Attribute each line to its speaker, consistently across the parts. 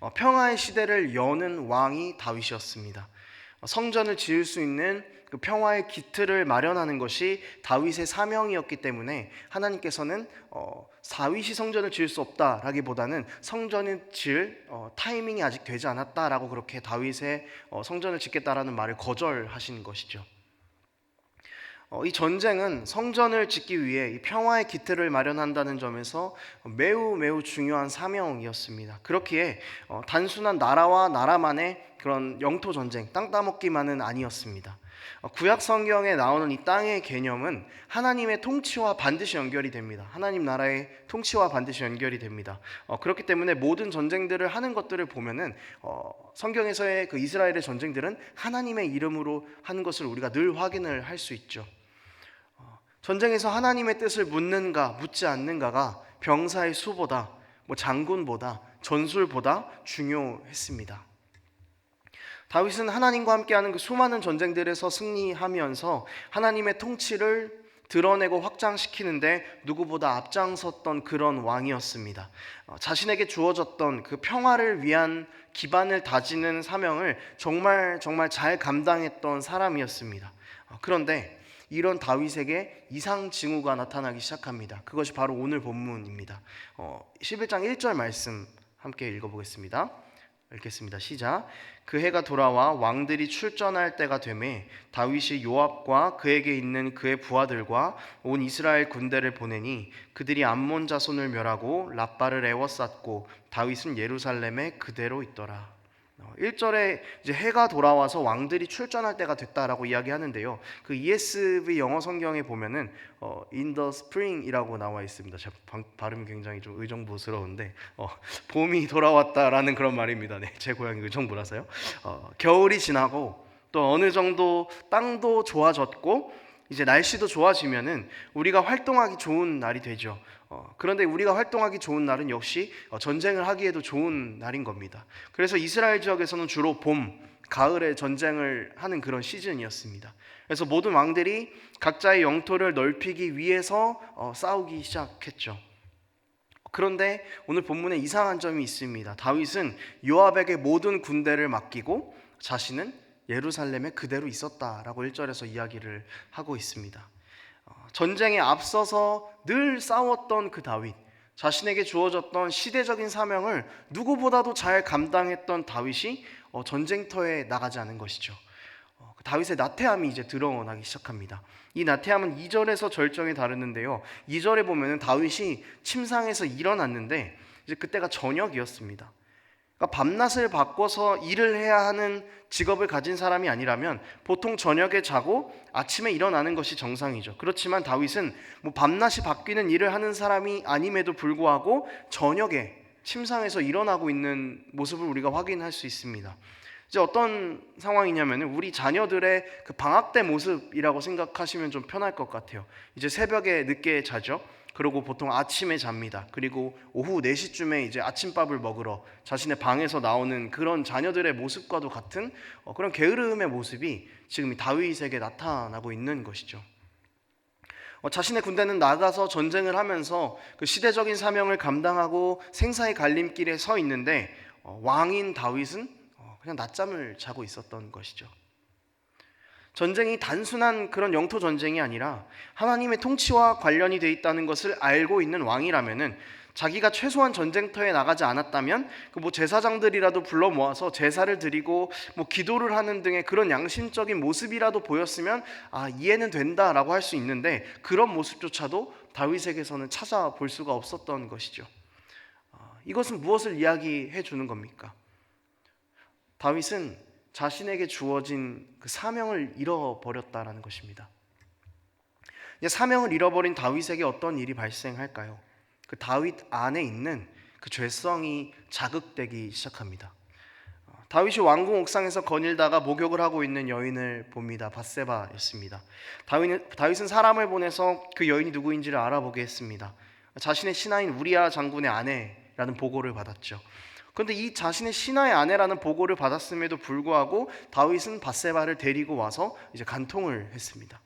Speaker 1: 어, 평화의 시대를 여는 왕이 다윗이었습니다. 어, 성전을 지을 수 있는 그 평화의 기틀을 마련하는 것이 다윗의 사명이었기 때문에 하나님께서는 어, 다윗이 성전을 지을 수 없다라기보다는 성전을 지을 어, 타이밍이 아직 되지 않았다라고 그렇게 다윗의 어, 성전을 짓겠다라는 말을 거절하신 것이죠. 어, 이 전쟁은 성전을 짓기 위해 이 평화의 기틀을 마련한다는 점에서 매우 매우 중요한 사명이었습니다. 그렇기에 어, 단순한 나라와 나라만의 그런 영토 전쟁, 땅 따먹기만은 아니었습니다. 어, 구약 성경에 나오는 이 땅의 개념은 하나님의 통치와 반드시 연결이 됩니다. 하나님 나라의 통치와 반드시 연결이 됩니다. 어, 그렇기 때문에 모든 전쟁들을 하는 것들을 보면은 어, 성경에서의 그 이스라엘의 전쟁들은 하나님의 이름으로 하는 것을 우리가 늘 확인을 할 수 있죠. 전쟁에서 하나님의 뜻을 묻는가 묻지 않는가가 병사의 수보다 뭐 장군보다 전술보다 중요했습니다. 다윗은 하나님과 함께하는 그 수많은 전쟁들에서 승리하면서 하나님의 통치를 드러내고 확장시키는데 누구보다 앞장섰던 그런 왕이었습니다. 어, 자신에게 주어졌던 그 평화를 위한 기반을 다지는 사명을 정말 정말 잘 감당했던 사람이었습니다. 어, 그런데 이런 다윗에게 이상 징후가 나타나기 시작합니다. 그것이 바로 오늘 본문입니다. 어, 11장 1절 말씀 함께 읽어보겠습니다. 읽겠습니다. 시작. 그 해가 돌아와 왕들이 출전할 때가 되매 다윗이 요압과 그에게 있는 그의 부하들과 온 이스라엘 군대를 보내니 그들이 암몬 자손을 멸하고 라빠를 애워쌌고 다윗은 예루살렘에 그대로 있더라. 1절에 이제 해가 돌아와서 왕들이 출전할 때가 됐다라고 이야기하는데요. 그 ESV 영어 성경에 보면은 어, in the spring이라고 나와 있습니다. 제 방, 발음이 굉장히 좀 의정부스러운데 어, 봄이 돌아왔다라는 그런 말입니다. 네, 제 고향이 의정부라서요. 어, 겨울이 지나고 또 어느 정도 땅도 좋아졌고 이제 날씨도 좋아지면은 우리가 활동하기 좋은 날이 되죠. 어, 그런데 우리가 활동하기 좋은 날은 역시 어, 전쟁을 하기에도 좋은 날인 겁니다. 그래서 이스라엘 지역에서는 주로 봄, 가을에 전쟁을 하는 그런 시즌이었습니다. 그래서 모든 왕들이 각자의 영토를 넓히기 위해서 어, 싸우기 시작했죠. 그런데 오늘 본문에 이상한 점이 있습니다. 다윗은 요압에게 모든 군대를 맡기고 자신은 예루살렘에 그대로 있었다라고 1절에서 이야기를 하고 있습니다. 어, 전쟁에 앞서서 늘 싸웠던 그 다윗, 자신에게 주어졌던 시대적인 사명을 누구보다도 잘 감당했던 다윗이 어, 전쟁터에 나가지 않은 것이죠. 어, 그 다윗의 나태함이 이제 드러나기 시작합니다. 이 나태함은 2절에서 절정에 다르는데요. 2절에 보면은 다윗이 침상에서 일어났는데 이제 그때가 저녁이었습니다. 그러니까 밤낮을 바꿔서 일을 해야 하는 직업을 가진 사람이 아니라면 보통 저녁에 자고 아침에 일어나는 것이 정상이죠. 그렇지만 다윗은 뭐 밤낮이 바뀌는 일을 하는 사람이 아님에도 불구하고 저녁에 침상에서 일어나고 있는 모습을 우리가 확인할 수 있습니다. 이제 어떤 상황이냐면 우리 자녀들의 그 방학 때 모습이라고 생각하시면 좀 편할 것 같아요. 이제 새벽에 늦게 자죠. 그리고 보통 아침에 잡니다. 그리고 오후 4시쯤에 이제 아침밥을 먹으러 자신의 방에서 나오는 그런 자녀들의 모습과도 같은 어, 그런 게으름의 모습이 지금 다윗에게 나타나고 있는 것이죠. 어, 자신의 군대는 나가서 전쟁을 하면서 그 시대적인 사명을 감당하고 생사의 갈림길에 서 있는데 어, 왕인 다윗은 그냥 낮잠을 자고 있었던 것이죠. 전쟁이 단순한 그런 영토 전쟁이 아니라 하나님의 통치와 관련이 돼 있다는 것을 알고 있는 왕이라면은 자기가 최소한 전쟁터에 나가지 않았다면 그 뭐 제사장들이라도 불러 모아서 제사를 드리고 뭐 기도를 하는 등의 그런 양심적인 모습이라도 보였으면 아 이해는 된다라고 할 수 있는데 그런 모습조차도 다윗에게서는 찾아볼 수가 없었던 것이죠. 아, 이것은 무엇을 이야기해 주는 겁니까? 다윗은 자신에게 주어진 그 사명을 잃어버렸다라는 것입니다. 사명을 잃어버린 다윗에게 어떤 일이 발생할까요? 그 다윗 안에 있는 그 죄성이 자극되기 시작합니다. 어, 다윗이 왕궁 옥상에서 거닐다가 목욕을 하고 있는 여인을 봅니다. 바세바였습니다. 다윗은, 다윗은 사람을 보내서 그 여인이 누구인지를 알아보게 했습니다. 자신의 신하인 우리아 장군의 아내라는 보고를 받았죠. 그런데 이 자신의 신하의 아내라는 보고를 받았음에도 불구하고 다윗은 바세바를 데리고 와서 이제 간통을 했습니다.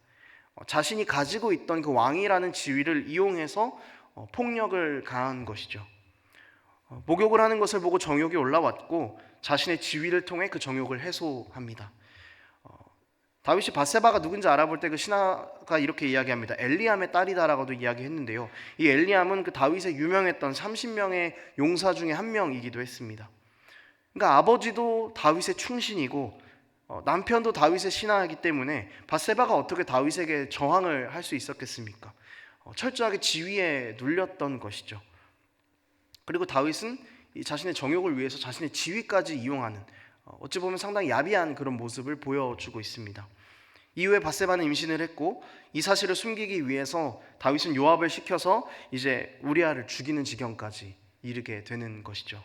Speaker 1: 어, 자신이 가지고 있던 그 왕이라는 지위를 이용해서 어, 폭력을 가한 것이죠. 어, 목욕을 하는 것을 보고 정욕이 올라왔고 자신의 지위를 통해 그 정욕을 해소합니다. 어, 다윗이 바세바가 누군지 알아볼 때 그 신하가 이렇게 이야기합니다. 엘리암의 딸이다라고도 이야기했는데요. 이 엘리암은 그 다윗의 유명했던 30명의 용사 중에 한 명이기도 했습니다. 그러니까 아버지도 다윗의 충신이고 어, 남편도 다윗의 신하이기 때문에 바세바가 어떻게 다윗에게 저항을 할 수 있었겠습니까? 어, 철저하게 지위에 눌렸던 것이죠. 그리고 다윗은 이 자신의 정욕을 위해서 자신의 지위까지 이용하는 어, 어찌 보면 상당히 야비한 그런 모습을 보여주고 있습니다. 이후에 바세바는 임신을 했고 이 사실을 숨기기 위해서 다윗은 요압을 시켜서 이제 우리아를 죽이는 지경까지 이르게 되는 것이죠.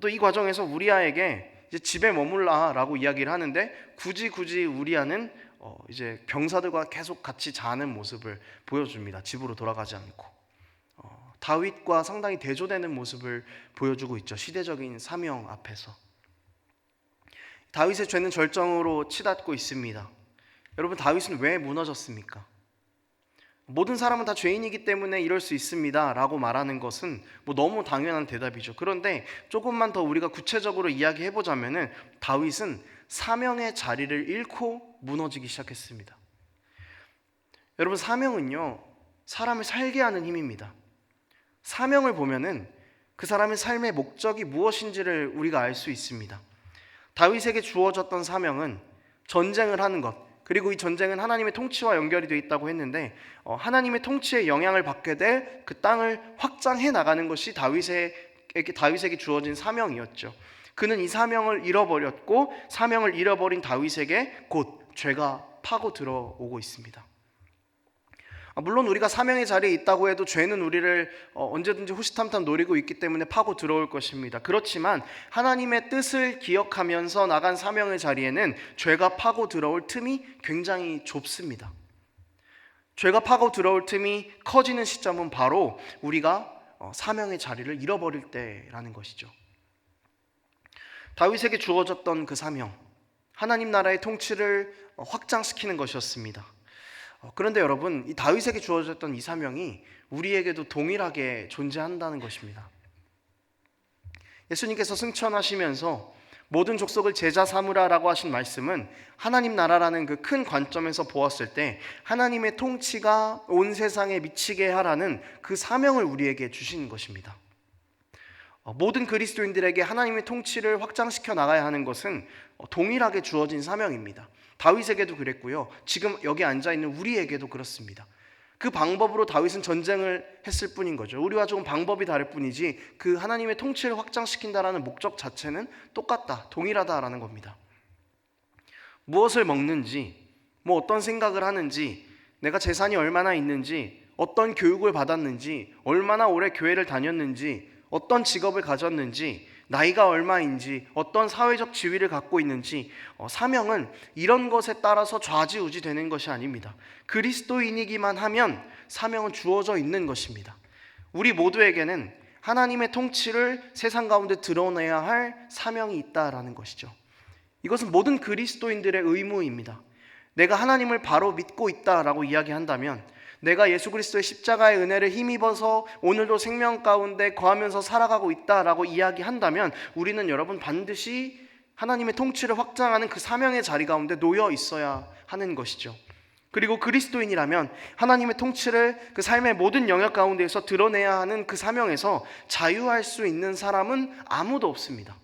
Speaker 1: 또 이 과정에서 우리아에게 이제 집에 머물라라고 이야기를 하는데 굳이 굳이 우리아는 어 이제 병사들과 계속 같이 자는 모습을 보여줍니다. 집으로 돌아가지 않고 어 다윗과 상당히 대조되는 모습을 보여주고 있죠. 시대적인 사명 앞에서 다윗의 죄는 절정으로 치닫고 있습니다. 여러분 다윗은 왜 무너졌습니까? 모든 사람은 다 죄인이기 때문에 이럴 수 있습니다 라고 말하는 것은 뭐 너무 당연한 대답이죠. 그런데 조금만 더 우리가 구체적으로 이야기해 보자면은 다윗은 사명의 자리를 잃고 무너지기 시작했습니다. 여러분 사명은요 사람을 살게 하는 힘입니다. 사명을 보면은 그 사람의 삶의 목적이 무엇인지를 우리가 알 수 있습니다. 다윗에게 주어졌던 사명은 전쟁을 하는 것, 그리고 이 전쟁은 하나님의 통치와 연결이 되어 있다고 했는데 어, 하나님의 통치에 영향을 받게 될 그 땅을 확장해 나가는 것이 다윗에게 다윗에게 주어진 사명이었죠. 그는 이 사명을 잃어버렸고 사명을 잃어버린 다윗에게 곧 죄가 파고 들어오고 있습니다. 아, 물론 우리가 사명의 자리에 있다고 해도 죄는 우리를 어, 언제든지 호시탐탐 노리고 있기 때문에 파고 들어올 것입니다. 그렇지만 하나님의 뜻을 기억하면서 나간 사명의 자리에는 죄가 파고 들어올 틈이 굉장히 좁습니다. 죄가 파고 들어올 틈이 커지는 시점은 바로 우리가 어, 사명의 자리를 잃어버릴 때라는 것이죠. 다윗에게 주어졌던 그 사명, 하나님 나라의 통치를 어, 확장시키는 것이었습니다. 어, 그런데 여러분, 이 다윗에게 주어졌던 이 사명이 우리에게도 동일하게 존재한다는 것입니다. 예수님께서 승천하시면서 모든 족속을 제자 삼으라라고 하신 말씀은 하나님 나라라는 그 큰 관점에서 보았을 때 하나님의 통치가 온 세상에 미치게 하라는 그 사명을 우리에게 주신 것입니다. 어, 모든 그리스도인들에게 하나님의 통치를 확장시켜 나가야 하는 것은 어, 동일하게 주어진 사명입니다. 다윗에게도 그랬고요. 지금 여기 앉아 있는 우리에게도 그렇습니다. 그 방법으로 다윗은 전쟁을 했을 뿐인 거죠. 우리와 조금 방법이 다를 뿐이지 그 하나님의 통치를 확장시킨다라는 목적 자체는 똑같다, 동일하다라는 겁니다. 무엇을 먹는지, 뭐 어떤 생각을 하는지, 내가 재산이 얼마나 있는지, 어떤 교육을 받았는지, 얼마나 오래 교회를 다녔는지, 어떤 직업을 가졌는지, 나이가 얼마인지, 어떤 사회적 지위를 갖고 있는지, 어, 사명은 이런 것에 따라서 좌지우지 되는 것이 아닙니다. 그리스도인이기만 하면 사명은 주어져 있는 것입니다. 우리 모두에게는 하나님의 통치를 세상 가운데 드러내야 할 사명이 있다라는 것이죠. 이것은 모든 그리스도인들의 의무입니다. 내가 하나님을 바로 믿고 있다라고 이야기한다면 내가 예수 그리스도의 십자가의 은혜를 힘입어서 오늘도 생명 가운데 거하면서 살아가고 있다라고 이야기한다면 우리는 여러분 반드시 하나님의 통치를 확장하는 그 사명의 자리 가운데 놓여 있어야 하는 것이죠. 그리고 그리스도인이라면 하나님의 통치를 그 삶의 모든 영역 가운데에서 드러내야 하는 그 사명에서 자유할 수 있는 사람은 아무도 없습니다.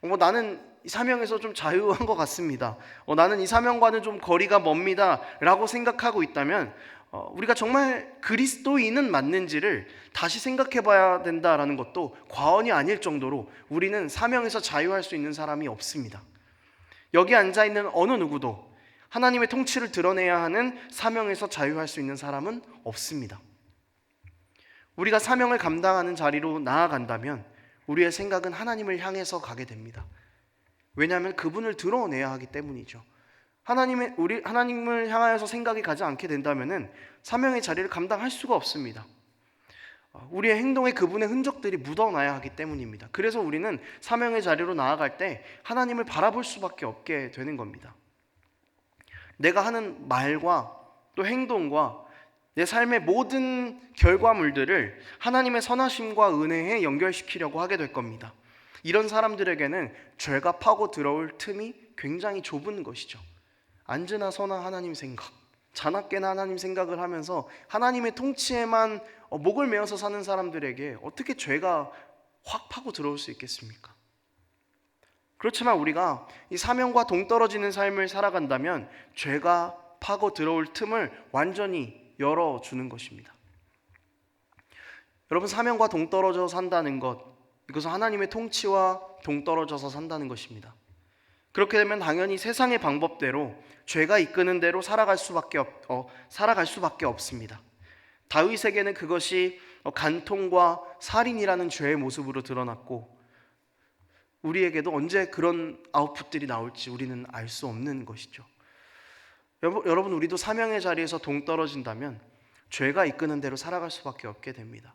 Speaker 1: 뭐 나는 이 사명에서 좀 자유한 것 같습니다. 어, 나는 이 사명과는 좀 거리가 멉니다 라고 생각하고 있다면 어, 우리가 정말 그리스도인은 맞는지를 다시 생각해 봐야 된다라는 것도 과언이 아닐 정도로 우리는 사명에서 자유할 수 있는 사람이 없습니다. 여기 앉아 있는 어느 누구도 하나님의 통치를 드러내야 하는 사명에서 자유할 수 있는 사람은 없습니다. 우리가 사명을 감당하는 자리로 나아간다면 우리의 생각은 하나님을 향해서 가게 됩니다. 왜냐하면 그분을 드러내야 하기 때문이죠. 하나님의 우리 하나님을 향하여서 생각이 가지 않게 된다면은 사명의 자리를 감당할 수가 없습니다. 어, 우리의 행동에 그분의 흔적들이 묻어나야 하기 때문입니다. 그래서 우리는 사명의 자리로 나아갈 때 하나님을 바라볼 수밖에 없게 되는 겁니다. 내가 하는 말과 또 행동과 내 삶의 모든 결과물들을 하나님의 선하심과 은혜에 연결시키려고 하게 될 겁니다. 이런 사람들에게는 죄가 파고 들어올 틈이 굉장히 좁은 것이죠. 안즈나 선한 하나님 생각, 자나깨나 하나님 생각을 하면서 하나님의 통치에만 어, 목을 메어서 사는 사람들에게 어떻게 죄가 확 파고 들어올 수 있겠습니까? 그렇지만 우리가 이 사명과 동떨어지는 삶을 살아간다면 죄가 파고 들어올 틈을 완전히 열어주는 것입니다. 여러분, 사명과 동떨어져 산다는 것, 이것은 하나님의 통치와 동떨어져서 산다는 것입니다. 그렇게 되면 당연히 세상의 방법대로 죄가 이끄는 대로 살아갈 수밖에 없, 어, 살아갈 수밖에 없습니다. 다윗에게는 그것이 어, 간통과 살인이라는 죄의 모습으로 드러났고 우리에게도 언제 그런 아웃풋들이 나올지 우리는 알 수 없는 것이죠. 여러분 우리도 사명의 자리에서 동떨어진다면 죄가 이끄는 대로 살아갈 수밖에 없게 됩니다.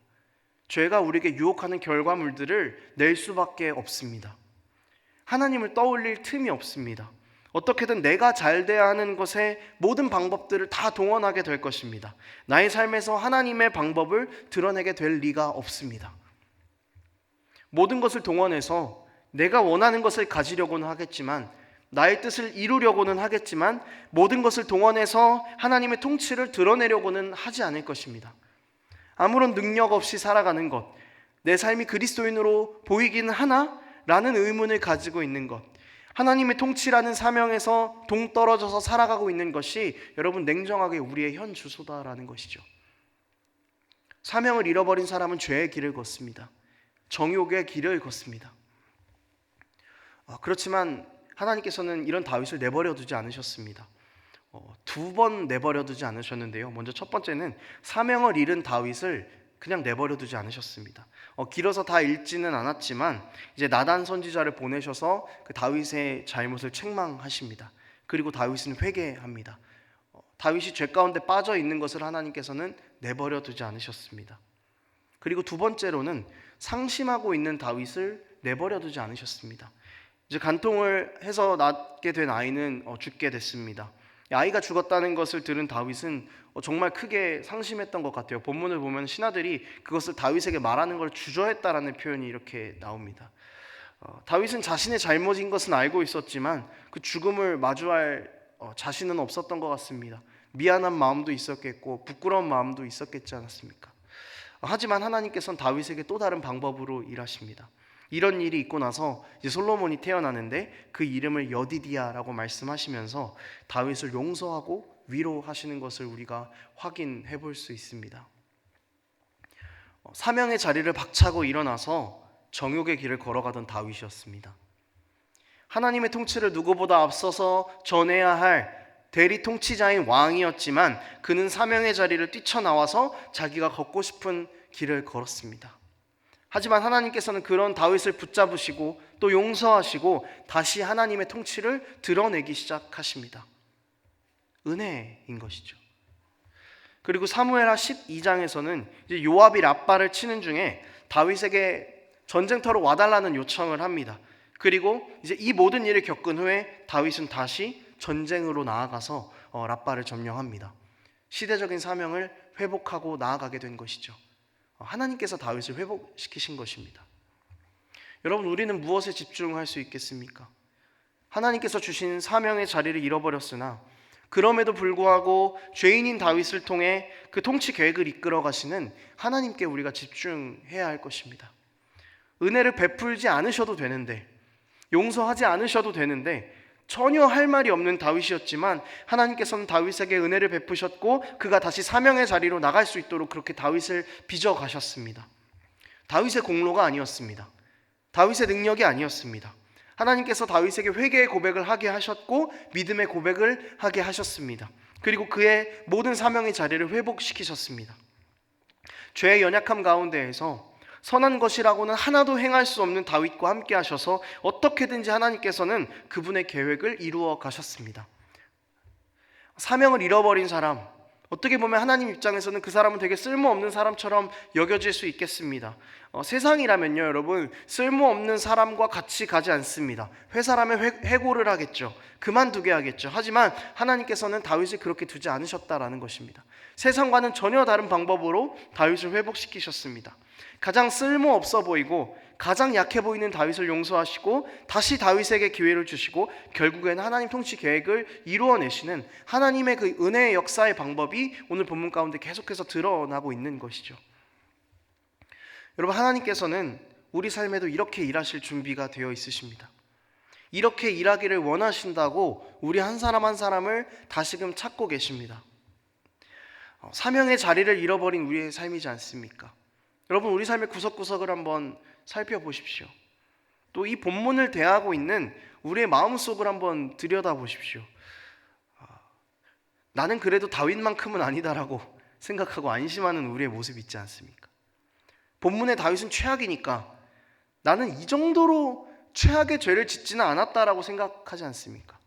Speaker 1: 죄가 우리에게 유혹하는 결과물들을 낼 수밖에 없습니다. 하나님을 떠올릴 틈이 없습니다. 어떻게든 내가 잘 돼야 하는 것에 모든 방법들을 다 동원하게 될 것입니다. 나의 삶에서 하나님의 방법을 드러내게 될 리가 없습니다. 모든 것을 동원해서 내가 원하는 것을 가지려고는 하겠지만 나의 뜻을 이루려고는 하겠지만 모든 것을 동원해서 하나님의 통치를 드러내려고는 하지 않을 것입니다. 아무런 능력 없이 살아가는 것, 내 삶이 그리스도인으로 보이기는 하나? 라는 의문을 가지고 있는 것, 하나님의 통치라는 사명에서 동떨어져서 살아가고 있는 것이 여러분 냉정하게 우리의 현 주소다라는 것이죠. 사명을 잃어버린 사람은 죄의 길을 걷습니다. 정욕의 길을 걷습니다. 어, 그렇지만 하나님께서는 이런 다윗을 내버려 두지 않으셨습니다. 어, 두번 내버려 두지 않으셨는데요. 먼저 첫 번째는 사명을 잃은 다윗을 그냥 내버려 두지 않으셨습니다. 어, 길어서 다 읽지는 않았지만 이제 나단 선지자를 보내셔서 그 다윗의 잘못을 책망하십니다. 그리고 다윗은 회개합니다. 어, 다윗이 죄 가운데 빠져 있는 것을 하나님께서는 내버려 두지 않으셨습니다. 그리고 두 번째로는 상심하고 있는 다윗을 내버려 두지 않으셨습니다. 이제 간통을 해서 낳게 된 아이는 어, 죽게 됐습니다. 아이가 죽었다는 것을 들은 다윗은 어, 정말 크게 상심했던 것 같아요. 본문을 보면 신하들이 그것을 다윗에게 말하는 걸 주저했다라는 표현이 이렇게 나옵니다. 어, 다윗은 자신의 잘못인 것은 알고 있었지만 그 죽음을 마주할 어, 자신은 없었던 것 같습니다. 미안한 마음도 있었겠고 부끄러운 마음도 있었겠지 않았습니까? 어, 하지만 하나님께서는 다윗에게 또 다른 방법으로 일하십니다. 이런 일이 있고 나서 이제 솔로몬이 태어나는데 그 이름을 여디디아라고 말씀하시면서 다윗을 용서하고 위로하시는 것을 우리가 확인해 볼 수 있습니다. 어, 사명의 자리를 박차고 일어나서 정욕의 길을 걸어가던 다윗이었습니다. 하나님의 통치를 누구보다 앞서서 전해야 할 대리 통치자인 왕이었지만 그는 사명의 자리를 뛰쳐나와서 자기가 걷고 싶은 길을 걸었습니다. 하지만 하나님께서는 그런 다윗을 붙잡으시고 또 용서하시고 다시 하나님의 통치를 드러내기 시작하십니다. 은혜인 것이죠. 그리고 사무엘하 12장에서는 이제 요압이 라빠를 치는 중에 다윗에게 전쟁터로 와달라는 요청을 합니다. 그리고 이제 이 모든 일을 겪은 후에 다윗은 다시 전쟁으로 나아가서 어, 라빠를 점령합니다. 시대적인 사명을 회복하고 나아가게 된 것이죠. 하나님께서 다윗을 회복시키신 것입니다. 여러분, 우리는 무엇에 집중할 수 있겠습니까? 하나님께서 주신 사명의 자리를 잃어버렸으나 그럼에도 불구하고 죄인인 다윗을 통해 그 통치 계획을 이끌어 가시는 하나님께 우리가 집중해야 할 것입니다. 은혜를 베풀지 않으셔도 되는데 용서하지 않으셔도 되는데 전혀 할 말이 없는 다윗이었지만 하나님께서는 다윗에게 은혜를 베푸셨고 그가 다시 사명의 자리로 나갈 수 있도록 그렇게 다윗을 빚어 가셨습니다. 다윗의 공로가 아니었습니다. 다윗의 능력이 아니었습니다. 하나님께서 다윗에게 회개의 고백을 하게 하셨고 믿음의 고백을 하게 하셨습니다. 그리고 그의 모든 사명의 자리를 회복시키셨습니다. 죄의 연약함 가운데에서 선한 것이라고는 하나도 행할 수 없는 다윗과 함께 하셔서 어떻게든지 하나님께서는 그분의 계획을 이루어 가셨습니다. 사명을 잃어버린 사람, 어떻게 보면 하나님 입장에서는 그 사람은 되게 쓸모없는 사람처럼 여겨질 수 있겠습니다. 어, 세상이라면요, 여러분 쓸모없는 사람과 같이 가지 않습니다. 회사라면 회, 해고를 하겠죠. 그만두게 하겠죠. 하지만 하나님께서는 다윗을 그렇게 두지 않으셨다라는 것입니다. 세상과는 전혀 다른 방법으로 다윗을 회복시키셨습니다. 가장 쓸모 없어 보이고 가장 약해 보이는 다윗을 용서하시고 다시 다윗에게 기회를 주시고 결국에는 하나님 통치 계획을 이루어내시는 하나님의 그 은혜의 역사의 방법이 오늘 본문 가운데 계속해서 드러나고 있는 것이죠. 여러분 하나님께서는 우리 삶에도 이렇게 일하실 준비가 되어 있으십니다. 이렇게 일하기를 원하신다고 우리 한 사람 한 사람을 다시금 찾고 계십니다. 어, 사명의 자리를 잃어버린 우리의 삶이지 않습니까? 여러분 우리 삶의 구석구석을 한번 살펴보십시오. 또 이 본문을 대하고 있는 우리의 마음속을 한번 들여다보십시오. 아, 나는 그래도 다윗만큼은 아니다라고 생각하고 안심하는 우리의 모습 있지 않습니까? 본문의 다윗은 최악이니까 나는 이 정도로 최악의 죄를 짓지는 않았다라고 생각하지 않습니까?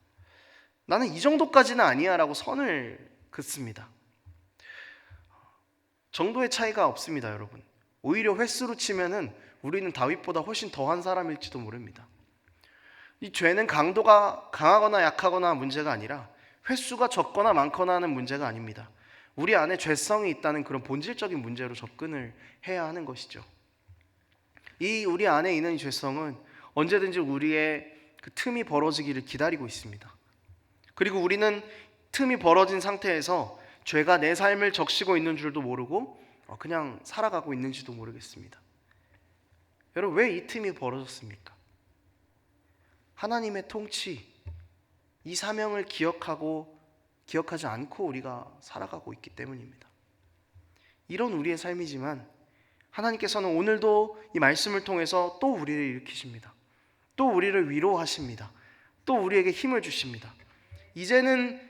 Speaker 1: 나는 이 정도까지는 아니야라고 선을 긋습니다. 정도의 차이가 없습니다, 여러분. 오히려 횟수로 치면은 우리는 다윗보다 훨씬 더한 사람일지도 모릅니다. 이 죄는 강도가 강하거나 약하거나 문제가 아니라 횟수가 적거나 많거나 하는 문제가 아닙니다. 우리 안에 죄성이 있다는 그런 본질적인 문제로 접근을 해야 하는 것이죠. 이 우리 안에 있는 이 죄성은 언제든지 우리의 그 틈이 벌어지기를 기다리고 있습니다. 그리고 우리는 틈이 벌어진 상태에서 죄가 내 삶을 적시고 있는 줄도 모르고 어, 그냥 살아가고 있는지도 모르겠습니다. 여러분 왜 이 틈이 벌어졌습니까? 하나님의 통치, 이 사명을 기억하고 기억하지 않고 우리가 살아가고 있기 때문입니다. 이런 우리의 삶이지만 하나님께서는 오늘도 이 말씀을 통해서 또 우리를 일으키십니다. 또 우리를 위로하십니다. 또 우리에게 힘을 주십니다. 이제는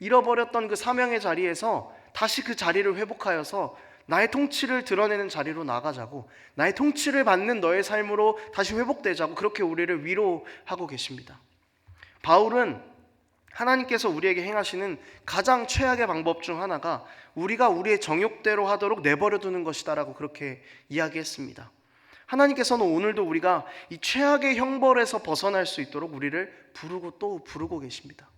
Speaker 1: 잃어버렸던 그 사명의 자리에서 다시 그 자리를 회복하여서 나의 통치를 드러내는 자리로 나가자고 나의 통치를 받는 너의 삶으로 다시 회복되자고 그렇게 우리를 위로하고 계십니다. 바울은 하나님께서 우리에게 행하시는 가장 최악의 방법 중 하나가 우리가 우리의 정욕대로 하도록 내버려 두는 것이다라고 그렇게 이야기했습니다. 하나님께서는 오늘도 우리가 이 최악의 형벌에서 벗어날 수 있도록 우리를 부르고 또 부르고 계십니다.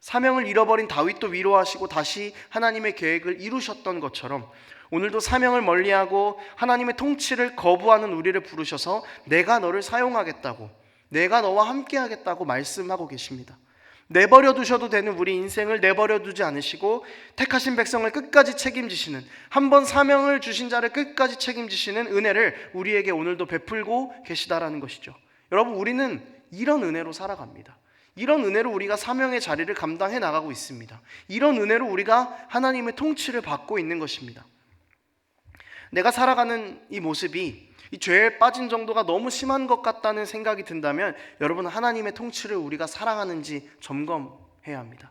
Speaker 1: 사명을 잃어버린 다윗도 위로하시고 다시 하나님의 계획을 이루셨던 것처럼 오늘도 사명을 멀리하고 하나님의 통치를 거부하는 우리를 부르셔서 내가 너를 사용하겠다고 내가 너와 함께 하겠다고 말씀하고 계십니다. 내버려 두셔도 되는 우리 인생을 내버려 두지 않으시고 택하신 백성을 끝까지 책임지시는 한 번 사명을 주신 자를 끝까지 책임지시는 은혜를 우리에게 오늘도 베풀고 계시다라는 것이죠. 여러분 우리는 이런 은혜로 살아갑니다. 이런 은혜로 우리가 사명의 자리를 감당해 나가고 있습니다. 이런 은혜로 우리가 하나님의 통치를 받고 있는 것입니다. 내가 살아가는 이 모습이 이 죄에 빠진 정도가 너무 심한 것 같다는 생각이 든다면 여러분 하나님의 통치를 우리가 사랑하는지 점검해야 합니다.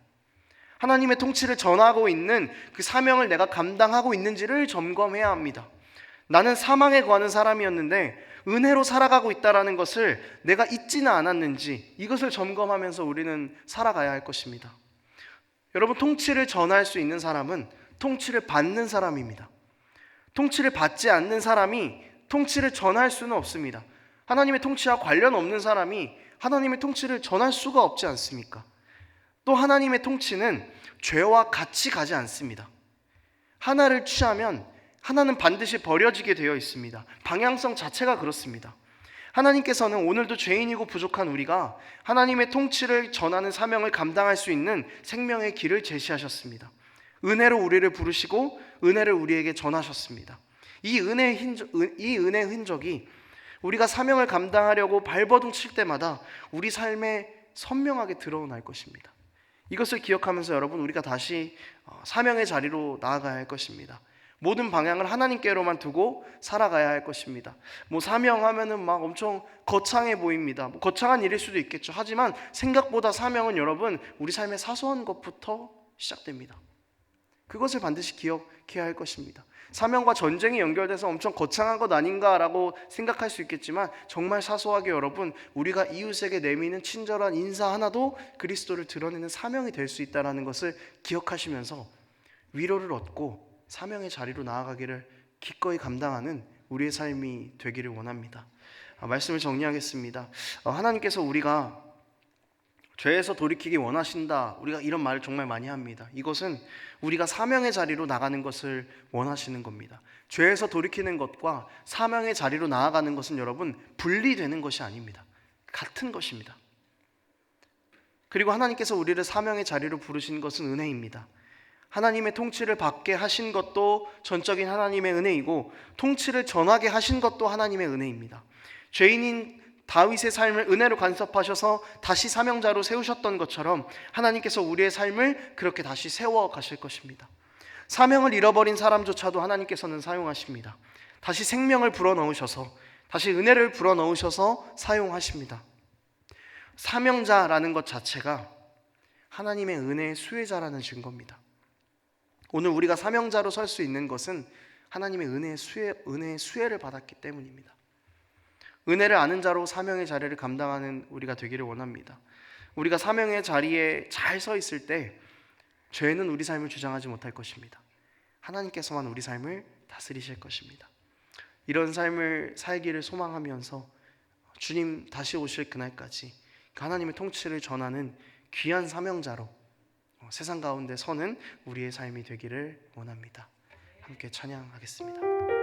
Speaker 1: 하나님의 통치를 전하고 있는 그 사명을 내가 감당하고 있는지를 점검해야 합니다. 나는 사망에 거하는 사람이었는데 은혜로 살아가고 있다라는 것을 내가 잊지는 않았는지 이것을 점검하면서 우리는 살아가야 할 것입니다. 여러분 통치를 전할 수 있는 사람은 통치를 받는 사람입니다. 통치를 받지 않는 사람이 통치를 전할 수는 없습니다. 하나님의 통치와 관련 없는 사람이 하나님의 통치를 전할 수가 없지 않습니까? 또 하나님의 통치는 죄와 같이 가지 않습니다. 하나를 취하면 하나는 반드시 버려지게 되어 있습니다. 방향성 자체가 그렇습니다. 하나님께서는 오늘도 죄인이고 부족한 우리가 하나님의 통치를 전하는 사명을 감당할 수 있는 생명의 길을 제시하셨습니다. 은혜로 우리를 부르시고 은혜를 우리에게 전하셨습니다. 이 은혜의 흔적, 이 은혜의 흔적이 우리가 사명을 감당하려고 발버둥 칠 때마다 우리 삶에 선명하게 드러날 것입니다. 이것을 기억하면서 여러분 우리가 다시 어, 사명의 자리로 나아가야 할 것입니다. 모든 방향을 하나님께로만 두고 살아가야 할 것입니다. 뭐 사명 하면은 막 엄청 거창해 보입니다. 뭐 거창한 일일 수도 있겠죠. 하지만 생각보다 사명은 여러분 우리 삶의 사소한 것부터 시작됩니다. 그것을 반드시 기억해야 할 것입니다. 사명과 전쟁이 연결돼서 엄청 거창한 것 아닌가라고 생각할 수 있겠지만 정말 사소하게 여러분 우리가 이웃에게 내미는 친절한 인사 하나도 그리스도를 드러내는 사명이 될 수 있다라는 것을 기억하시면서 위로를 얻고 사명의 자리로 나아가기를 기꺼이 감당하는 우리의 삶이 되기를 원합니다. 아, 말씀을 정리하겠습니다. 어, 하나님께서 우리가 죄에서 돌이키기 원하신다. 우리가 이런 말을 정말 많이 합니다. 이것은 우리가 사명의 자리로 나가는 것을 원하시는 겁니다. 죄에서 돌이키는 것과 사명의 자리로 나아가는 것은 여러분 분리되는 것이 아닙니다. 같은 것입니다. 그리고 하나님께서 우리를 사명의 자리로 부르신 것은 은혜입니다. 하나님의 통치를 받게 하신 것도 전적인 하나님의 은혜이고 통치를 전하게 하신 것도 하나님의 은혜입니다. 죄인인 다윗의 삶을 은혜로 간섭하셔서 다시 사명자로 세우셨던 것처럼 하나님께서 우리의 삶을 그렇게 다시 세워 가실 것입니다. 사명을 잃어버린 사람조차도 하나님께서는 사용하십니다. 다시 생명을 불어넣으셔서 다시 은혜를 불어넣으셔서 사용하십니다. 사명자라는 것 자체가 하나님의 은혜의 수혜자라는 증거입니다. 오늘 우리가 사명자로 설 수 있는 것은 하나님의 은혜의 수혜, 은혜의 수혜를 받았기 때문입니다. 은혜를 아는 자로 사명의 자리를 감당하는 우리가 되기를 원합니다. 우리가 사명의 자리에 잘 서 있을 때 죄는 우리 삶을 주장하지 못할 것입니다. 하나님께서만 우리 삶을 다스리실 것입니다. 이런 삶을 살기를 소망하면서 주님 다시 오실 그날까지 그 하나님의 통치를 전하는 귀한 사명자로 세상 가운데 서는 우리의 삶이 되기를 원합니다. 함께 찬양하겠습니다.